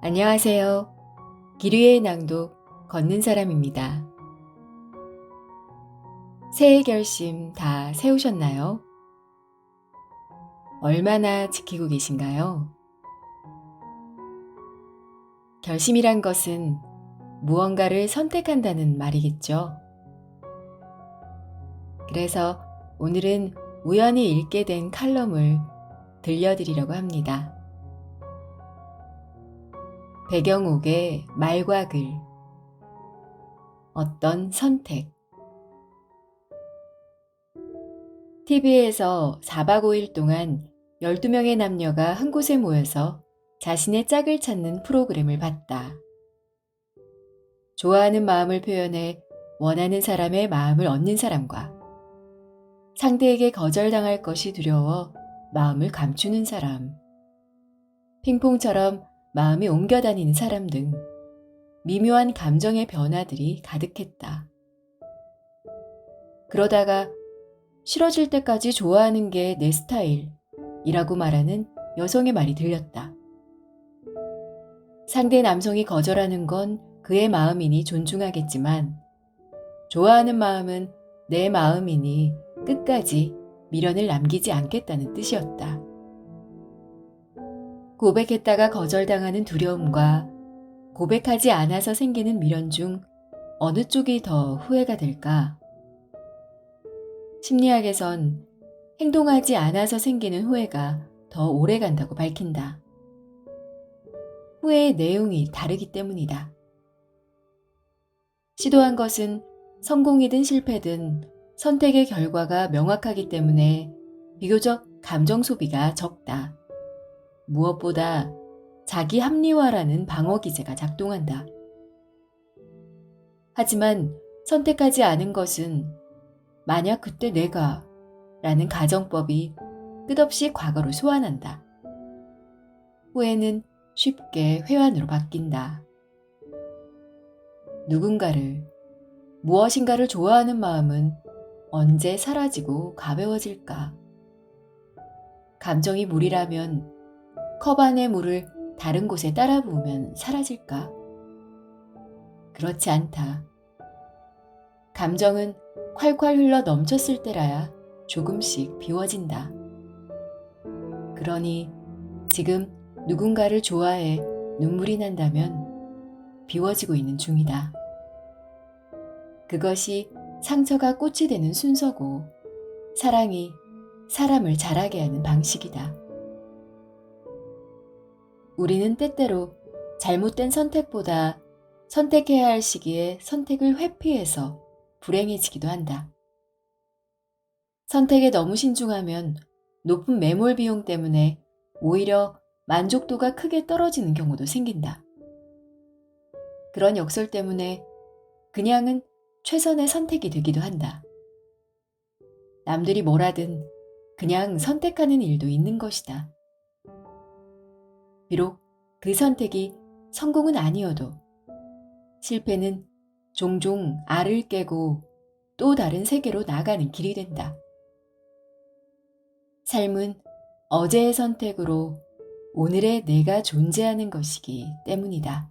안녕하세요. 기류의 낭독 걷는 사람입니다. 새해 결심 다 세우셨나요? 얼마나 지키고 계신가요? 결심이란 것은 무언가를 선택한다는 말이겠죠. 그래서 오늘은 우연히 읽게 된 칼럼을 들려드리려고 합니다. 배경옥의 말과 글. 어떤 선택? TV에서 4박 5일 동안 12명의 남녀가 한 곳에 모여서 자신의 짝을 찾는 프로그램을 봤다. 좋아하는 마음을 표현해 원하는 사람의 마음을 얻는 사람과 상대에게 거절당할 것이 두려워 마음을 감추는 사람, 핑퐁처럼 마음이 옮겨 다니는 사람 등 미묘한 감정의 변화들이 가득했다. 그러다가 싫어질 때까지 좋아하는 게 내 스타일이라고 말하는 여성의 말이 들렸다. 상대 남성이 거절하는 건 그의 마음이니 존중하겠지만 좋아하는 마음은 내 마음이니 끝까지 미련을 남기지 않겠다는 뜻이었다. 고백했다가 거절당하는 두려움과 고백하지 않아서 생기는 미련 중 어느 쪽이 더 후회가 될까? 심리학에선 행동하지 않아서 생기는 후회가 더 오래 간다고 밝힌다. 후회의 내용이 다르기 때문이다. 시도한 것은 성공이든 실패든 선택의 결과가 명확하기 때문에 비교적 감정 소비가 적다. 무엇보다 자기 합리화라는 방어 기제가 작동한다. 하지만 선택하지 않은 것은 만약 그때 내가 라는 가정법이 끝없이 과거를 소환한다. 후회는 쉽게 회환으로 바뀐다. 누군가를, 무엇인가를 좋아하는 마음은 언제 사라지고 가벼워질까? 감정이 물이라면 컵 안의 물을 다른 곳에 따라 부으면 사라질까? 그렇지 않다. 감정은 콸콸 흘러 넘쳤을 때라야 조금씩 비워진다. 그러니 지금 누군가를 좋아해 눈물이 난다면 비워지고 있는 중이다. 그것이 상처가 꽃이 되는 순서고 사랑이 사람을 자라게 하는 방식이다. 우리는 때때로 잘못된 선택보다 선택해야 할 시기에 선택을 회피해서 불행해지기도 한다. 선택에 너무 신중하면 높은 매몰 비용 때문에 오히려 만족도가 크게 떨어지는 경우도 생긴다. 그런 역설 때문에 그냥은 최선의 선택이 되기도 한다. 남들이 뭐라든 그냥 선택하는 일도 있는 것이다. 비록 그 선택이 성공은 아니어도 실패는 종종 알을 깨고 또 다른 세계로 나가는 길이 된다. 삶은 어제의 선택으로 오늘의 내가 존재하는 것이기 때문이다.